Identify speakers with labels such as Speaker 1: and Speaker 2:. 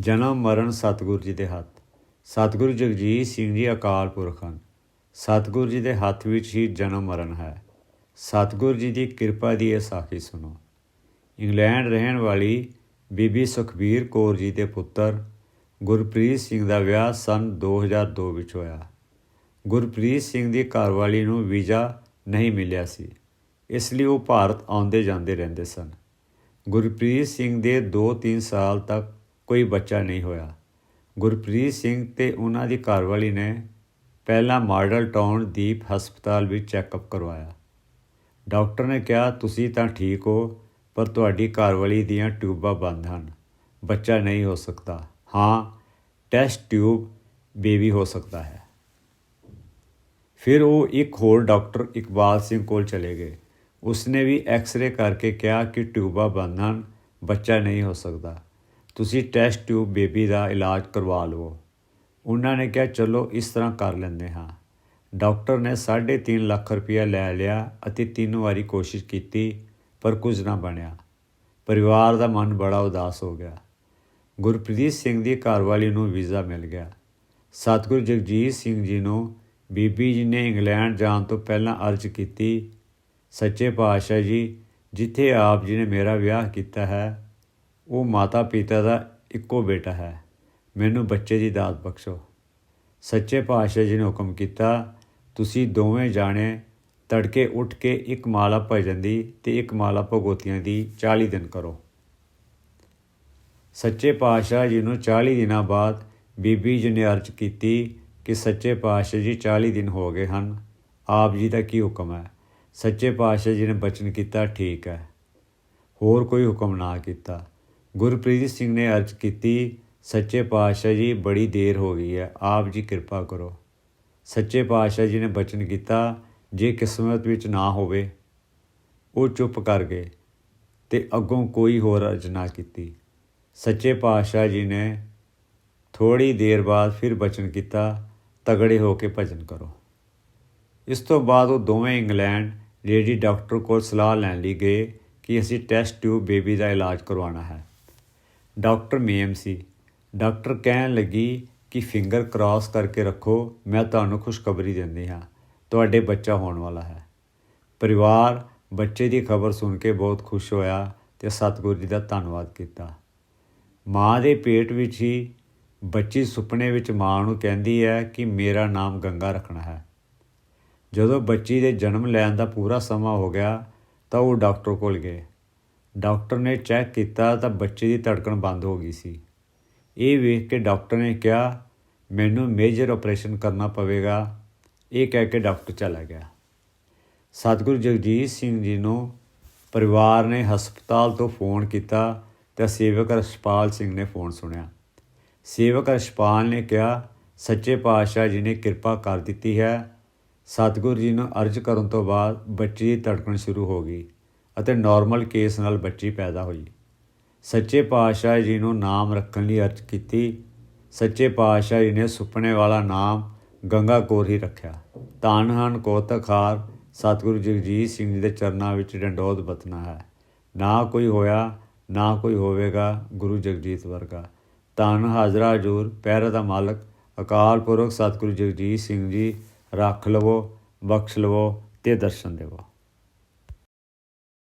Speaker 1: ਜਨਮ, ਮਰਨ ਸਤਿਗੁਰੂ ਜੀ ਦੇ ਹੱਥ। ਸਤਿਗੁਰੂ ਜਗਜੀਤ ਸਿੰਘ ਜੀ ਅਕਾਲ ਪੁਰਖ ਹਨ। ਸਤਿਗੁਰੂ ਜੀ ਦੇ ਹੱਥ ਵਿੱਚ ਹੀ ਜਨਮ, ਮਰਨ ਹੈ। ਸਤਿਗੁਰੂ ਜੀ ਦੀ ਕਿਰਪਾ ਦੀ ਇਹ ਸਾਖੀ ਸੁਣੋ। ਇੰਗਲੈਂਡ ਰਹਿਣ ਵਾਲੀ ਬੀਬੀ ਸੁਖਬੀਰ ਕੌਰ ਜੀ ਦੇ ਪੁੱਤਰ ਗੁਰਪ੍ਰੀਤ ਸਿੰਘ ਦਾ ਵਿਆਹ ਸਨ 2002 ਵਿੱਚ ਹੋਇਆ। ਗੁਰਪ੍ਰੀਤ ਸਿੰਘ ਦੀ ਘਰਵਾਲੀ ਨੂੰ ਵੀਜ਼ਾ ਨਹੀਂ ਮਿਲਿਆ ਸੀ। ਇਸ ਲਈ ਉਹ ਭਾਰਤ ਆਉਂਦੇ ਜਾਂਦੇ ਰਹਿੰਦੇ ਸਨ। ਗੁਰਪ੍ਰੀਤ ਸਿੰਘ ਦੇ 2-3 ਸਾਲ ਤੱਕ ਕੋਈ ਬੱਚਾ ਨਹੀਂ ਹੋਇਆ। ਗੁਰਪ੍ਰੀਤ ਸਿੰਘ ਤੇ ਉਹਨਾਂ ਦੀ ਘਰਵਾਲੀ ਨੇ ਪਹਿਲਾਂ ਮਾਡਲ ਟਾਊਨ ਦੀਪ ਹਸਪਤਾਲ ਵਿੱਚ ਚੈੱਕਅਪ ਕਰਵਾਇਆ। ਡਾਕਟਰ ਨੇ ਕਿਹਾ, ਤੁਸੀਂ ਤਾਂ ਠੀਕ ਹੋ, ਪਰ ਤੁਹਾਡੀ ਘਰਵਾਲੀ ਦੀਆਂ ਟਿਊਬਾਂ ਬੰਦ ਹਨ। ਬੱਚਾ ਨਹੀਂ ਹੋ ਸਕਦਾ। ਹਾਂ, ਟੈਸਟ ਟਿਊਬ ਬੇਬੀ ਹੋ ਸਕਦਾ ਹੈ। ਫਿਰ ਉਹ ਇੱਕ ਹੋਰ ਡਾਕਟਰ ਇਕਬਾਲ ਸਿੰਘ ਕੋਲ ਚਲੇ ਗਏ। ਉਸਨੇ ਵੀ ਐਕਸ-ਰੇ ਕਰਕੇ ਕਿਹਾ ਕਿ ਟਿਊਬਾਂ ਬੰਦ ਹਨ, ਬੱਚਾ ਨਹੀਂ ਹੋ ਸਕਦਾ। ਤੁਸੀਂ ਟੈਸਟ ਟਿਊਬ ਬੇਬੀ ਦਾ ਇਲਾਜ ਕਰਵਾ ਲਵੋ। ਉਹਨਾਂ ਨੇ ਕਿਹਾ, ਚਲੋ, ਇਸ ਤਰ੍ਹਾਂ ਕਰ ਲੈਂਦੇ ਹਾਂ। ਡਾਕਟਰ ਨੇ 3.5 ਲੱਖ ਰੁਪਇਆ ਲੈ ਲਿਆ ਅਤੇ ਤਿੰਨ ਵਾਰੀ ਕੋਸ਼ਿਸ਼ ਕੀਤੀ, ਪਰ ਕੁਝ ਨਾ ਬਣਿਆ। ਪਰਿਵਾਰ ਦਾ ਮਨ ਬੜਾ ਉਦਾਸ ਹੋ ਗਿਆ। ਗੁਰਪ੍ਰੀਤ ਸਿੰਘ ਦੀ ਘਰਵਾਲੀ ਨੂੰ ਵੀਜ਼ਾ ਮਿਲ ਗਿਆ। ਸਤਿਗੁਰੂ ਜਗਜੀਤ ਸਿੰਘ ਜੀ ਨੂੰ ਬੀਬੀ ਜੀ ਨੇ ਇੰਗਲੈਂਡ ਜਾਣ ਤੋਂ ਪਹਿਲਾਂ ਅਰਜ਼ ਕੀਤੀ, ਸੱਚੇ ਪਾਤਸ਼ਾਹ ਜੀ, ਜਿੱਥੇ ਆਪ ਜੀ ਨੇ ਮੇਰਾ ਵਿਆਹ ਕੀਤਾ ਹੈ ਉਹ ਮਾਤਾ ਪਿਤਾ ਦਾ ਇੱਕੋ ਬੇਟਾ ਹੈ। ਮੈਨੂੰ ਬੱਚੇ ਦੀ ਦਾਤ ਬਖਸ਼ੋ। ਸੱਚੇ ਪਾਤਸ਼ਾਹ ਜੀ ਨੇ ਹੁਕਮ ਕੀਤਾ, ਤੁਸੀਂ ਦੋਵੇਂ ਜਾਣੇ ਤੜਕੇ ਉੱਠ ਕੇ ਇੱਕ ਮਾਲਾ ਭਜਨ ਦੀ ਤੇ ਇੱਕ ਮਾਲਾ ਭਗੋਤੀਆਂ ਦੀ 40 ਦਿਨ ਕਰੋ। ਸੱਚੇ ਪਾਤਸ਼ਾਹ ਜੀ ਨੂੰ 40 ਦਿਨਾਂ ਬਾਅਦ ਬੀਬੀ ਜੀ ਨੇ ਅਰਜ਼ ਕੀਤੀ ਕਿ ਸੱਚੇ ਪਾਤਸ਼ਾਹ ਜੀ 40 ਦਿਨ ਹੋ ਗਏ ਹਨ। ਆਪ ਜੀ ਦਾ ਕੀ ਹੁਕਮ ਹੈ? ਸੱਚੇ ਪਾਤਸ਼ਾਹ ਜੀ ਨੇ ਬਚਨ ਕੀਤਾ, ਠੀਕ ਹੈ। ਹੋਰ ਕੋਈ ਹੁਕਮ ਨਾ ਕੀਤਾ। ਗੁਰਪ੍ਰੀਤ ਸਿੰਘ ਨੇ ਅਰਜ਼ ਕੀਤੀ, ਸੱਚੇ ਪਾਤਸ਼ਾਹ ਜੀ, ਬੜੀ ਦੇਰ ਹੋ ਗਈ ਹੈ, ਆਪ ਜੀ ਕਿਰਪਾ ਕਰੋ। ਸੱਚੇ ਪਾਤਸ਼ਾਹ ਜੀ ਨੇ ਬਚਨ ਕੀਤਾ, ਜੇ ਕਿਸਮਤ ਵਿੱਚ ਨਾ ਹੋਵੇ। ਉਹ ਚੁੱਪ ਕਰ ਗਏ ਤੇ ਅੱਗੋਂ ਕੋਈ ਹੋਰ ਅਰਜ਼ ਨਾ ਕੀਤੀ। ਸੱਚੇ ਪਾਤਸ਼ਾਹ ਜੀ ਨੇ ਥੋੜੀ ਦੇਰ ਬਾਅਦ ਫਿਰ ਬਚਨ ਕੀਤਾ, ਤਗੜੇ ਹੋ ਕੇ ਭਜਨ ਕਰੋ। ਇਸ ਤੋਂ ਬਾਅਦ ਉਹ ਦੋਵੇਂ ਇੰਗਲੈਂਡ ਲੇਡੀ ਡਾਕਟਰ ਕੋਲ ਸਲਾਹ ਲੈਣ ਲਈ ਗਏ ਕਿ ਅਸੀਂ ਟੈਸਟ ਟਿਊਬ ਬੇਬੀ ਦਾ ਇਲਾਜ ਕਰਵਾਉਣਾ ਹੈ। ਡਾਕਟਰ ਮੇਮ ਸੀ। ਡਾਕਟਰ ਕਹਿਣ ਲੱਗੀ ਕਿ ਫਿੰਗਰ ਕ੍ਰਾਸ ਕਰਕੇ ਰੱਖੋ, ਮੈਂ ਤੁਹਾਨੂੰ ਖੁਸ਼ਖਬਰੀ ਦਿੰਦੀ ਹਾਂ। ਤੁਹਾਡੇ ਬੱਚਾ ਹੋਣ ਵਾਲਾ ਹੈ। ਪਰਿਵਾਰ ਬੱਚੇ ਦੀ ਖਬਰ ਸੁਣ ਕੇ ਬਹੁਤ ਖੁਸ਼ ਹੋਇਆ ਤੇ ਸਤਿਗੁਰੂ ਜੀ ਦਾ ਧੰਨਵਾਦ ਕੀਤਾ। ਮਾਂ ਦੇ ਪੇਟ ਵਿੱਚ ਹੀ ਬੱਚੀ ਸੁਪਨੇ ਵਿੱਚ ਮਾਂ ਨੂੰ ਕਹਿੰਦੀ ਹੈ ਕਿ ਮੇਰਾ ਨਾਮ ਗੰਗਾ ਰੱਖਣਾ ਹੈ। ਜਦੋਂ ਬੱਚੀ ਦੇ ਜਨਮ ਲੈਣ ਦਾ ਪੂਰਾ ਸਮਾਂ ਹੋ ਗਿਆ ਤਾਂ ਉਹ ਡਾਕਟਰ ਕੋਲ ਗਏ। ਡਾਕਟਰ ਨੇ ਚੈੱਕ ਕੀਤਾ ਤਾਂ ਬੱਚੇ ਦੀ ਧੜਕਣ ਬੰਦ ਹੋ ਗਈ ਸੀ। ਇਹ ਵੇਖ ਕੇ ਡਾਕਟਰ ਨੇ ਕਿਹਾ, ਮੈਨੂੰ ਮੇਜਰ ਆਪਰੇਸ਼ਨ ਕਰਨਾ ਪਵੇਗਾ। ਇਹ ਕਹਿ ਕੇ ਡਾਕਟਰ ਚਲਾ ਗਿਆ। ਸਤਿਗੁਰੂ ਜਗਜੀਤ ਸਿੰਘ ਜੀ ਨੂੰ ਪਰਿਵਾਰ ਨੇ ਹਸਪਤਾਲ ਤੋਂ ਫੋਨ ਕੀਤਾ ਤਾਂ ਸੇਵਕ ਰਸ਼ਪਾਲ ਸਿੰਘ ਨੇ ਫੋਨ ਸੁਣਿਆ। ਸੇਵਕ ਰਸ਼ਪਾਲ ਨੇ ਕਿਹਾ, ਸੱਚੇ ਪਾਤਸ਼ਾਹ ਜੀ ਨੇ ਕਿਰਪਾ ਕਰ ਦਿੱਤੀ ਹੈ। ਸਤਿਗੁਰੂ ਜੀ ਨੂੰ ਅਰਜ਼ ਕਰਨ ਤੋਂ ਬਾਅਦ ਬੱਚੇ ਦੀ ਧੜਕਣ ਸ਼ੁਰੂ ਹੋ ਗਈ। ਅਤੇ ਨਾਰਮਲ ਕੇਸ ਨਾਲ ਬੱਚੀ ਪੈਦਾ ਹੋਈ। ਸੱਚੇ ਪਾਤਸ਼ਾਹ ਜੀ ਨੂੰ ਨਾਮ ਰੱਖਣ ਲਈ ਅਰਜ਼ ਕੀਤੀ। ਸੱਚੇ ਪਾਤਸ਼ਾਹ ਜੀ ਨੇ ਸੁਪਨੇ ਵਾਲਾ ਨਾਮ ਗੰਗਾ ਕੌਰ ਹੀ ਰੱਖਿਆ। ਧੰਨ ਹਨ ਕੋਤਖਾਰ ਸਤਿਗੁਰੂ ਜਗਜੀਤ ਸਿੰਘ ਜੀ ਦੇ ਚਰਨਾਂ ਵਿੱਚ ਡੰਡੋਤ ਬਤਨਾ ਹੈ। ਨਾ ਕੋਈ ਹੋਇਆ, ਨਾ ਕੋਈ ਹੋਵੇਗਾ ਗੁਰੂ ਜਗਜੀਤ ਵਰਗਾ। ਧੰਨ ਹਾਜ਼ਰਾ ਹਜੂਰ, ਪਹਿਰਾ ਦਾ ਮਾਲਕ, ਅਕਾਲ ਪੁਰਖ ਸਤਿਗੁਰੂ ਜਗਜੀਤ ਸਿੰਘ ਜੀ, ਰੱਖ ਲਵੋ, ਬਖਸ਼ ਲਵੋ ਤੇ ਦਰਸ਼ਨ ਦੇਵੋ।